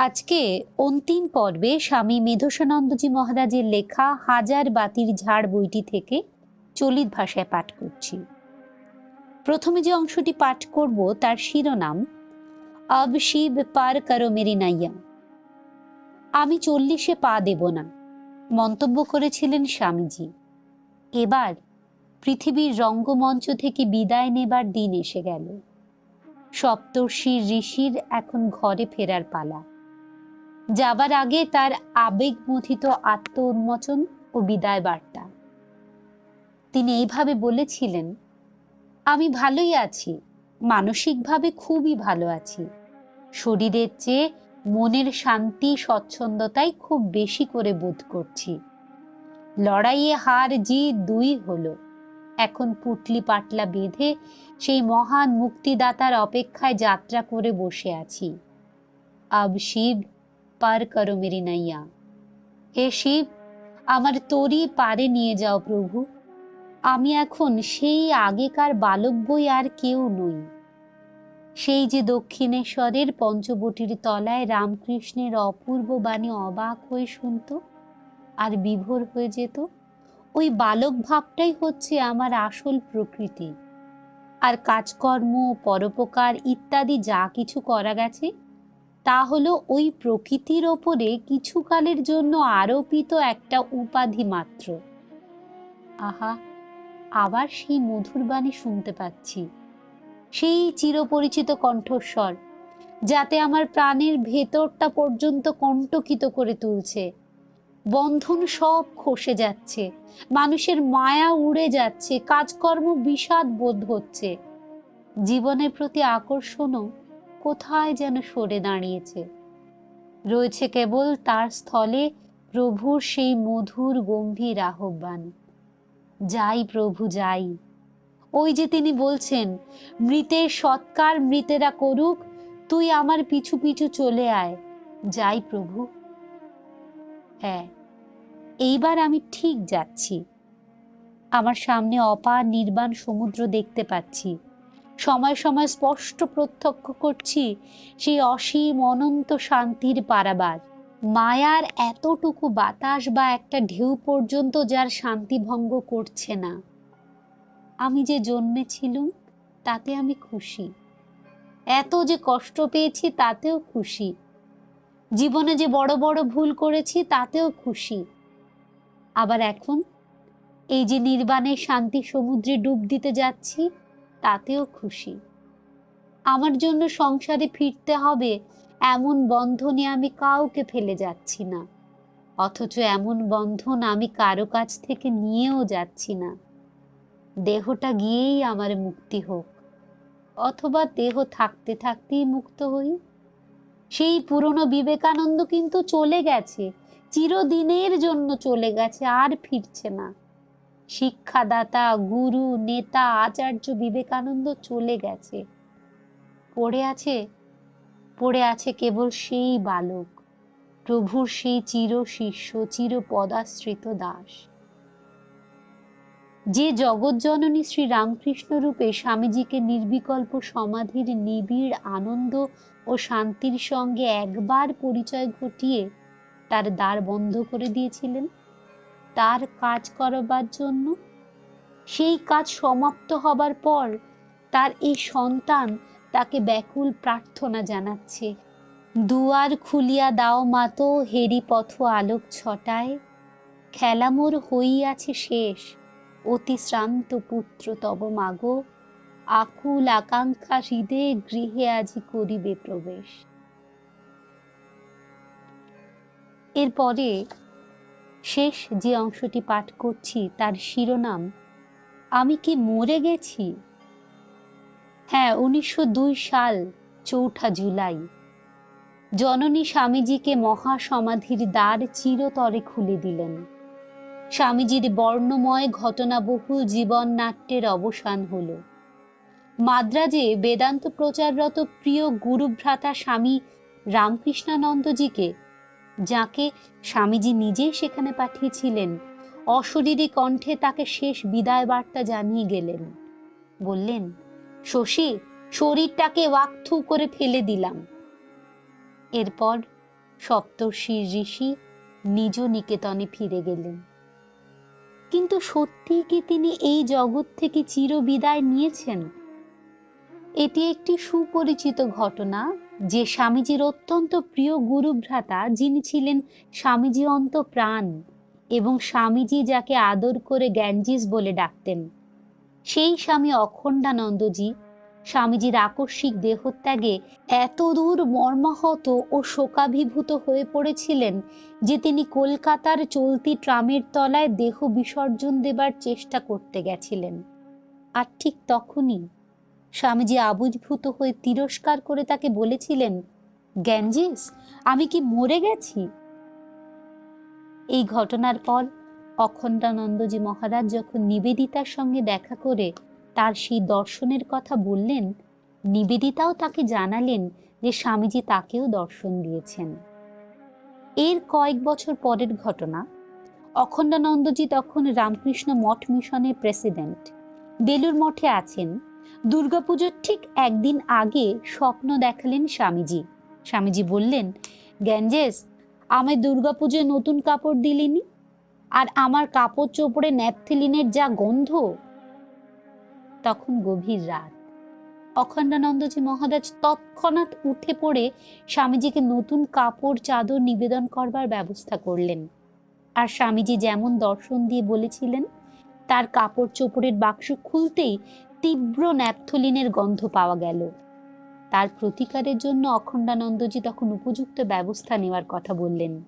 আজকে অন্তিম পর্বে স্বামী মেধসানন্দজি মহারাজের লেখা হাজার বাতির ঝাড় বইটি থেকে চলিত ভাষায় পাঠ করছি। প্রথমে যে অংশটি পাঠ করব, তার শিরোনাম, আব শিব পার করো মেরি নাইয়া। আমি চল্লিশে পা দেব না। মন্তব্য করেছিলেন স্বামীজি। এবার পৃথিবীর রঙ্গমঞ্চ থেকে বিদায় নেবার দিন এসে গেল। সপ্তর্ষির ঋষির এখন ঘরে ফেরার পালা। যাবার আগে তার আবেগমথিত আত্ম উন্মোচন ও বিদায় বার্তা তিনি এইভাবে বলেছিলেন, আমি ভালোই আছি, মানসিকভাবে খুবই ভালো আছি। শরীরের চেয়ে মনের শান্তি, স্বচ্ছন্দতাই খুব বেশি করে বোধ করছি। লড়াইয়ে হার জি দুই হলো। এখন পুটলি পাটলা বেঁধে সেই মহান মুক্তিদাতার অপেক্ষায় যাত্রা করে বসে আছি। আব শিব পার করো মেরি নাইয়া হে শিব, আমার তরি পারে নিয়ে যাও প্রভু। আমি এখন সেই আগেকার বালক বই আর কেউ নই। সেই যে দক্ষিণেশ্বরের পঞ্চবটির তলায় রামকৃষ্ণের অপূর্ব বাণী অবাক হয়ে শুনত আর বিভোর হয়ে যেত, ওই বালক ভাবটাই হচ্ছে আমার আসল প্রকৃতি। আর কাজকর্ম, পরোপকার ইত্যাদি যা কিছু করা গেছে তা হলো ওই প্রকৃতির ওপরে কিছুকালের জন্য আরোপিত একটা উপাধি মাত্র। আহা, আবার সেই মধুর বাণী শুনতে পাচ্ছি। সেই চিরপরিচিত কণ্ঠস্বর, যাতে আমার প্রাণের ভেতরটা পর্যন্ত কণ্টকিত করে তুলছে। বন্ধন সব খসে যাচ্ছে, মানুষের মায়া উড়ে যাচ্ছে, কাজকর্ম বিষাদ বোধ হচ্ছে। জীবনের প্রতি আকর্ষণও কোথায় যেন সরে দাঁড়িয়েছে। রয়েছে কেবল তার স্থলে প্রভুর সেই মধুর, গম্ভীর আহ্বান। যাই প্রভু, যাই। ওই যে তিনি বলছেন, মৃতের সৎকার মৃতেরা করুক, তুই আমার পিছু পিছু চলে আয়। যাই প্রভু। হ্যাঁ এইবার আমি ঠিক যাচ্ছি। আমার সামনে অপার নির্বাণ সমুদ্র দেখতে পাচ্ছি। সময় সময় স্পষ্ট প্রত্যক্ষ করছি সেই অসীম অনন্ত শান্তির পারাবার। মায়ার এতটুকু বাতাস বা একটা ঢেউ পর্যন্ত যার শান্তি ভঙ্গ করছে না। আমি যে জন্মেছিলুম, তাতে আমি খুশি। এত যে কষ্ট পেয়েছি, তাতেও খুশি। জীবনে যে বড় বড় ভুল করেছি, তাতেও খুশি। আবার এখন এই যে নির্বাণের শান্তি সমুদ্রে ডুব দিতে যাচ্ছি তাতেও খুশি। আমার জন্য সংসারে ফিরতে হবে, এমন বন্ধনে আমি কাউকে ফেলে যাচ্ছি না। অথচ এমন বন্ধন আমি কারও কাছ থেকে নিয়েও যাচ্ছি না। দেহটা গিয়েই আমার মুক্তি হোক, অথবা দেহ থাকতে থাকতেই মুক্ত হই। সেই পুরনো বিবেকানন্দ কিন্তু চলে গেছে, চিরদিনের জন্য চলে গেছে, আর ফিরছে না। শিক্ষাদাতা, গুরু, নেতা, আচার্য বিবেকানন্দ চলে গেছে। পড়ে আছে? পড়ে আছে কেবল সেই বালক। প্রভুর সেই চির শিষ্য, চির পদাশ্রিত দাস। যে জগৎজননী শ্রী রামকৃষ্ণ রূপে স্বামীজিকে নির্বিকল্প সমাধির নিবিড় আনন্দ ও শান্তির সঙ্গে একবার পরিচয় ঘটিয়ে তার দ্বার বন্ধ করে দিয়েছিলেন তার কাজ করবার জন্য। সেই কাজ সমাপ্ত হবার পর তার এই সন্তান তাকে ব্যাকুল প্রার্থনা জানাচ্ছে। দুয়ার খুলিয়া দাও মাতো হেরি পথ আলোক ছটায়। খেলামোর হইয়াছে শেষ, অতি শ্রান্ত পুত্র তব মাগো। আকুল আকাঙ্ক্ষা হৃদে গৃহে আজি করিবে প্রবেশ। এরপরে শেষ যে অংশটি পাঠ করছি তার শিরোনাম, আমি কি মরে গেছি? হ্যাঁ উনিশশো দুই সাল, চৌঠা জুলাই। জননী স্বামীজিকে মহাসমাধির দ্বার চিরতরে খুলে দিলেন। স্বামীজির বর্ণময় ঘটনাবহুল জীবন নাট্যের অবসান হল। মাদ্রাজে বেদান্ত প্রচাররত প্রিয় গুরুভ্রাতা স্বামী রামকৃষ্ণানন্দজিকে যাকে স্বামীজি নিজেই সেখানে পাঠিয়েছিলেন। অশরীরী কণ্ঠে তাকে শেষ বিদায় বার্তা জানিয়ে গেলেন। বললেন, শশী, শরীরটাকে ওয়াকথু করে ফেলে দিলাম। এরপর সপ্তর্ষি ঋষি নিজ নিকেতনে ফিরে গেলেন। কিন্তু সত্যিই কি তিনি এই জগৎ থেকে চিরবিদায় নিয়েছেন? এটি একটি সুপরিচিত ঘটনা যে স্বামীজির অত্যন্ত প্রিয় গুরুভ্রাতা যিনি ছিলেন স্বামীজি অন্ত প্রাণ এবং স্বামীজি যাকে আদর করে গ্যাঞ্জিস বলে ডাকতেন। সেই স্বামী অখণ্ডানন্দজি স্বামীজির আকস্মিক দেহত্যাগে এত দূর মর্মাহত ও শোকাভিভূত হয়ে পড়েছিলেন যে তিনি কলকাতার চলতি ট্রামের তলায় দেহ বিসর্জন দেবার চেষ্টা করতে গেছিলেন। আর ঠিক তখনই স্বামীজি আবুজভূত হয়ে তিরস্কার করে তাকে বলেছিলেন গ্যাঞ্জিস আমি কি মরে গেছি? এই ঘটনার পর অখণ্ডানন্দজি মহারাজ যখন নিবেদিতার সঙ্গে দেখা করে তার সেই দর্শনের কথা বললেন, নিবেদিতাও তাকে জানালেন যে স্বামীজি তাকেও দর্শন দিয়েছেন। এর কয়েক বছর পরের ঘটনা, অখণ্ডানন্দজি তখন রামকৃষ্ণ মঠ মিশনের প্রেসিডেন্ট বেলুর মঠে আছেন। দুর্গাপুজোর ঠিক একদিন আগে স্বপ্ন দেখালেন স্বামীজি। স্বামীজি বললেন গ্যাঞ্জেস আমায় দুর্গাপুজোয় নতুন কাপড় দিলিনি? আর আমার কাপড় চোপড়ে ন্যাপথিলিনের যা গন্ধ? তখন গভীর রাত। অখণ্ডানন্দজি মহারাজ তৎক্ষণাৎ উঠে পড়ে স্বামীজিকে নতুন কাপড়, চাদর নিবেদন করবার ব্যবস্থা করলেন। আর স্বামীজি যেমন দর্শন দিয়ে বলেছিলেন, তার কাপড় চোপড়ের বাক্স খুলতেই তীব্র ন্যাপথলিনের গন্ধ পাওয়া গেল। তার প্রতিকারের জন্য অখণ্ডানন্দজি তখন উপযুক্ত ব্যবস্থা নেওয়ার কথা বললেন।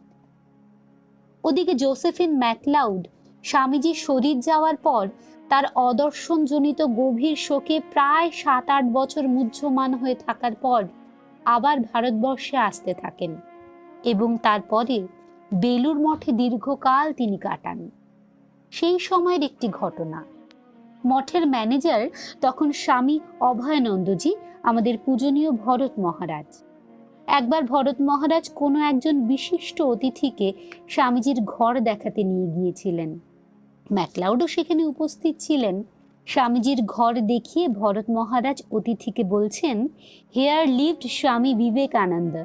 ওদিকে জোসেফিন ম্যাকলাউড স্বামীজির শরীর যাওয়ার পর তার অদর্শনজনিত গভীর শোকে প্রায় সাত আট বছর মুহ্যমান হয়ে থাকার পর আবার ভারতবর্ষে আসতে থাকেন এবং তারপরে বেলুর মঠে দীর্ঘকাল তিনি কাটান। সেই সময়ের একটি ঘটনা। মঠের ম্যানেজার তখন স্বামী অভয়ানন্দজি, আমাদের পূজনীয় ভরত মহারাজ। একবার ভরত মহারাজ কোনো একজন বিশিষ্ট অতিথিকে স্বামীজির ঘর দেখাতে নিয়ে গিয়েছিলেন। ম্যাকলাউডও সেখানে উপস্থিত ছিলেন। স্বামীজির ঘর দেখিয়ে ভরত মহারাজ অতিথিকে বলছেন হেয়ার লিভড স্বামী বিবেকানন্দ।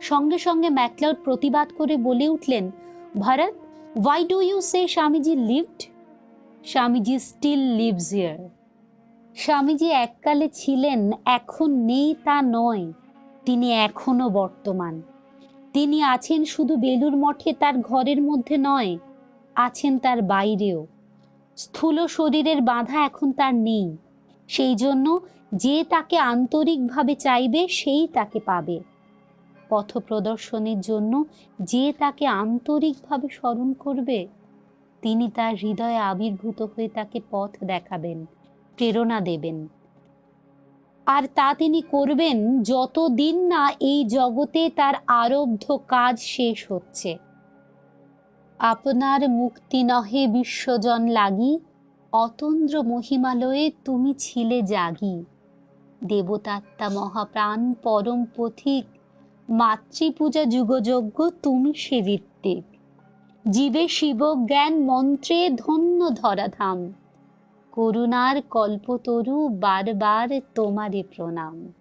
সঙ্গে সঙ্গে ম্যাকলাউড প্রতিবাদ করে বলে উঠলেন, Bharat why do you say Swamiji lived? Swamiji still lives here Swamiji এককালে ছিলেন, এখন নেই তা নয়, তিনি এখনও বর্তমান। তিনি আছেন শুধু বেলুর মঠে, তার ঘরের মধ্যে নয়, আছেন তার বাইরেও। স্থূল শরীরের বাধা এখন তার নেই, সেই জন্য যে তাকে আন্তরিকভাবে চাইবে, সেই তাকে পাবে। পথ প্রদর্শনের জন্য যে তাকে আন্তরিকভাবে স্মরণ করবে তিনি তার হৃদয়ে আবির্ভূত হয়ে তাকে পথ দেখাবেন, প্রেরণা দেবেন। আর তা তিনি করবেন যতদিন না এই জগতে তার আরব্ধ কাজ শেষ হচ্ছে। আপনার মুক্তি নহে বিশ্বজন লাগি, অতন্দ্র মহিমালয়ে তুমি ছিলে জাগি। দেবতাত্মা মহাপ্রাণ পরম পথিক, মাতৃপূজা যুগযজ্ঞ তুমি সে ঋত্বিক। জীবে শিব জ্ঞান মন্ত্রে ধন্য ধরাধাম। করুণার কল্পতরু বারবার তোমারে প্রণাম।